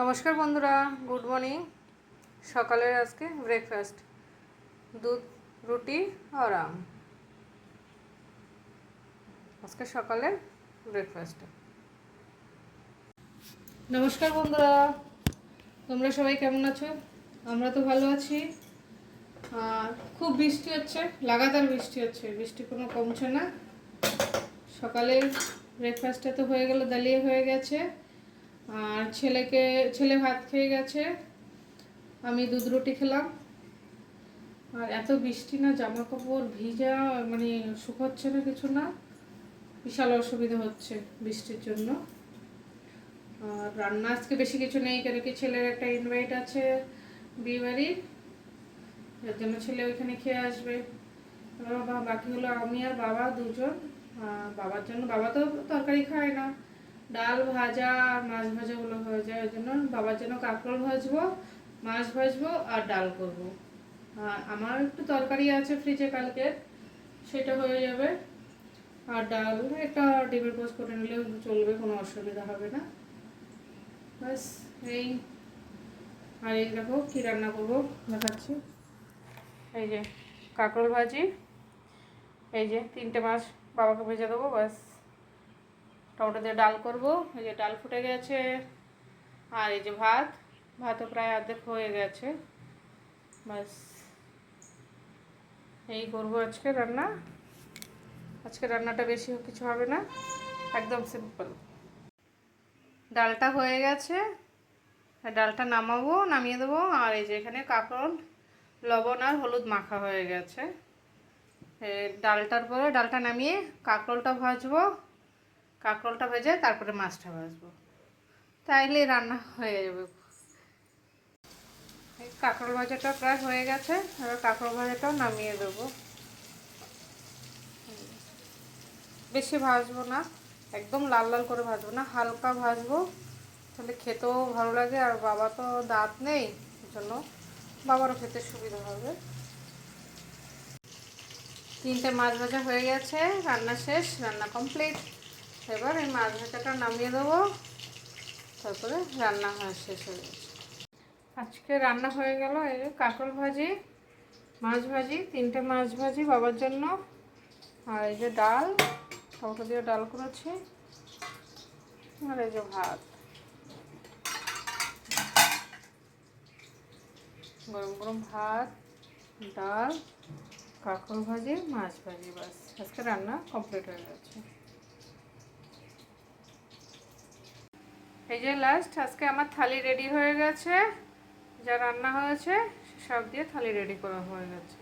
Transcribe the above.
নমস্কার বন্ধুরা, good morning. সকালের আজকে ব্রেকফাস্ট। দুধ, রুটি আর আম। আজকে সকালে ব্রেকফাস্ট। নমস্কার বন্ধুরা, তোমরা সবাই কেমন আছো? আমরা তো ভালো আছি। আর খুব বৃষ্টি হচ্ছে, লাগাতার বৃষ্টি হচ্ছে, বৃষ্টি কোনো কমছে না। সকালে ব্রেকফাস্টটা তো হয়ে গেল, দালিয়ে হয়ে গেছে। আর ছেলেকে, ছেলে ভাত খেয়ে গেছে। আমি দুধ রুটি খেলাম। আর এত বৃষ্টি না জামা কাপড় ভিজা মানে শুকাচ্ছে না কিছু না। বিশাল অসুবিধা হচ্ছে বৃষ্টির জন্য। আর রান্না আজকে বেশি কিছু নেই, কেন কি ছেলের একটা ইনভাইট আছে বিয়ে বাড়ির এর জন্য ছেলে ওইখানে খেয়ে আসবে। বাকি হলো আমি আর বাবা দুজন। বাবার জন্য, বাবা তো তরকারি খায় না। ডাল ভাজা আর মাছ ভাজাগুলো হয়ে যায়, ওই জন্য বাবার জন্য কাঁকরোল ভাজবো, মাছ ভাজবো আর ডাল করব। আমার একটু তরকারি আছে ফ্রিজে কালকে, সেটা হয়ে যাবে। আর ডাল, একটা ডিমের পোস্ট করে নিলেও চলবে, কোনো অসুবিধা হবে না। ব্যাস, এই। আর এই দেখো কী রান্না করব, দেখাচ্ছি। এই যে কাঁকরোল ভাজি, এই যে তিনটে মাছ বাবাকে ভেজে দেবো, ব্যাস। টমেটো দিয়ে ডাল করব। এই যে ডাল ফুটে গেছে। আর এই যে ভাত, ভাতও প্রায় অর্ধেক হয়ে গেছে। ব্যাস। এই করব আজকে রান্না। আজকে রান্নাটা বেশি কিছু হবে না। একদম সিম্পল। ডালটা হয়ে গেছে। ডালটা নামাবো, নামিয়ে দেবো। আর এই যে এখানে কাঁকরোল, লবণ আর হলুদ মাখা হয়ে গেছে। ডালটার পরে, ডালটা নামিয়ে কাঁকরোলটা ভাজবো। কাঁকরোলটা ভেজে তারপরে মাছটা ভাজবো। তাইলে রান্না হয়ে যাবে। কাঁকরোল ভাজাটা প্রায় হয়ে গেছে, এবার কাঁকরোল ভাজাটাও নামিয়ে দেবো। বেশি ভাজবো না, একদম লাল লাল করে ভাজবো না, হালকা ভাজবো। তাহলে খেতেও ভালো লাগে, আর বাবা তো দাঁত নেই জন্য বাবারও খেতে সুবিধা হবে। তিনটে মাছ ভাজা হয়ে গেছে, রান্না শেষ, রান্না কমপ্লিট। এবার এই মাছ ভাজাটা নামিয়ে দেবো। তারপরে রান্না হওয়া শেষ হয়ে গেছে। আজকে রান্না হয়ে গেল এই যে কাঁকরোল ভাজি, মাছ ভাজি, তিনটে মাছ ভাজি বাবার জন্য। আর এই যে ডাল, টমেটো দিয়ে ডাল করেছি। আর এই যে ভাত। গরম গরম ভাত, ডাল কাঁকড় ভাজি, মাছ ভাজি বাস আজকে রান্না কমপ্লিট হয়ে গেছে। এই যে লাস্ট আজকে আমার থালি রেডি হয়ে গেছে। যা রান্না হয়েছে সব দিয়ে থালি রেডি করা হয়ে গেছে।